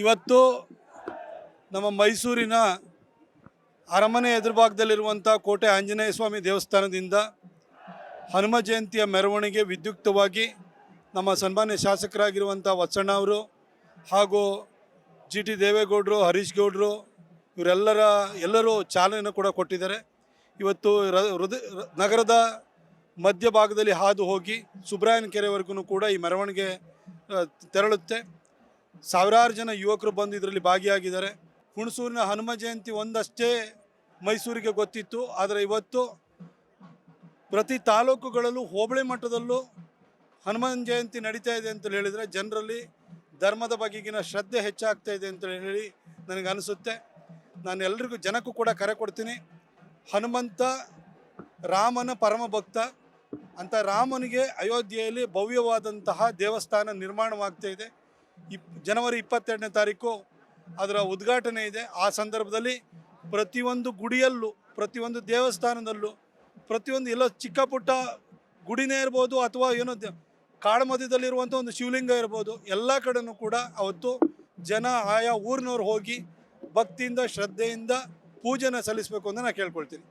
ಇವತ್ತು ನಮ್ಮ ಮೈಸೂರಿನ ಅರಮನೆ ಎದುರುಭಾಗದಲ್ಲಿರುವಂಥ ಕೋಟೆ ಆಂಜನೇಯ ಸ್ವಾಮಿ ದೇವಸ್ಥಾನದಿಂದ ಹನುಮ ಜಯಂತಿಯ ಮೆರವಣಿಗೆ ವಿದ್ಯುಕ್ತವಾಗಿ ನಮ್ಮ ಸನ್ಮಾನ್ಯ ಶಾಸಕರಾಗಿರುವಂಥ ವತ್ಸಣ್ಣ ಅವರು ಹಾಗೂ ಜಿ ಟಿ ದೇವೇಗೌಡರು, ಹರೀಶ್ ಗೌಡರು, ಇವರೆಲ್ಲರ ಎಲ್ಲರೂ ಚಾಲನೆಯನ್ನು ಕೂಡ ಕೊಟ್ಟಿದ್ದಾರೆ. ಇವತ್ತು ನಗರದ ಮಧ್ಯಭಾಗದಲ್ಲಿ ಹಾದು ಹೋಗಿ ಸುಬ್ರಾಯನ ಕೆರೆವರೆಗೂ ಕೂಡ ಈ ಮೆರವಣಿಗೆ ತೆರಳುತ್ತೆ. ಸಾವಿರಾರು ಜನ ಯುವಕರು ಬಂದು ಇದರಲ್ಲಿ ಭಾಗಿಯಾಗಿದ್ದಾರೆ. ಹುಣಸೂರಿನ ಹನುಮ ಜಯಂತಿ ಒಂದಷ್ಟೇ ಮೈಸೂರಿಗೆ ಗೊತ್ತಿತ್ತು. ಆದರೆ ಇವತ್ತು ಪ್ರತಿ ತಾಲೂಕುಗಳಲ್ಲೂ ಹೋಬಳಿ ಮಟ್ಟದಲ್ಲೂ ಹನುಮನ್ ಜಯಂತಿ ನಡೀತಾ ಇದೆ ಅಂತ ಹೇಳಿದರೆ ಜನರಲ್ಲಿ ಧರ್ಮದ ಬಗೆಗಿನ ಶ್ರದ್ಧೆ ಹೆಚ್ಚಾಗ್ತಾ ಇದೆ ಅಂತ ಹೇಳಿ ನನಗೆ ಅನಿಸುತ್ತೆ. ನಾನು ಎಲ್ರಿಗೂ ಜನಕ್ಕೂ ಕೂಡ ಕರೆ ಕೊಡ್ತೀನಿ. ಹನುಮಂತ ರಾಮನ ಪರಮ ಭಕ್ತ. ಅಂತ ರಾಮನಿಗೆ ಅಯೋಧ್ಯೆಯಲ್ಲಿ ಭವ್ಯವಾದಂತಹ ದೇವಸ್ಥಾನ ನಿರ್ಮಾಣವಾಗ್ತಾ ಇದೆ. ಇಪ್, ಜನವರಿ ಇಪ್ಪತ್ತೆರಡನೇ ತಾರೀಕು ಅದರ ಉದ್ಘಾಟನೆ ಇದೆ. ಆ ಸಂದರ್ಭದಲ್ಲಿ ಪ್ರತಿಯೊಂದು ಗುಡಿಯಲ್ಲೂ, ಪ್ರತಿಯೊಂದು ದೇವಸ್ಥಾನದಲ್ಲೂ, ಪ್ರತಿಯೊಂದು ಎಲ್ಲ ಚಿಕ್ಕ ಪುಟ್ಟ ಗುಡಿನೇ ಇರ್ಬೋದು ಅಥವಾ ಏನೋ ಕಾಡು ಮಧ್ಯದಲ್ಲಿರುವಂಥ ಒಂದು ಶಿವಲಿಂಗ ಇರ್ಬೋದು, ಎಲ್ಲ ಕಡೆನೂ ಕೂಡ ಅವತ್ತು ಜನ ಆಯಾ ಊರಿನವ್ರು ಹೋಗಿ ಭಕ್ತಿಯಿಂದ, ಶ್ರದ್ಧೆಯಿಂದ ಪೂಜೆನ ಸಲ್ಲಿಸಬೇಕು ಅಂತ ನಾನು ಕೇಳ್ಕೊಳ್ತೀನಿ.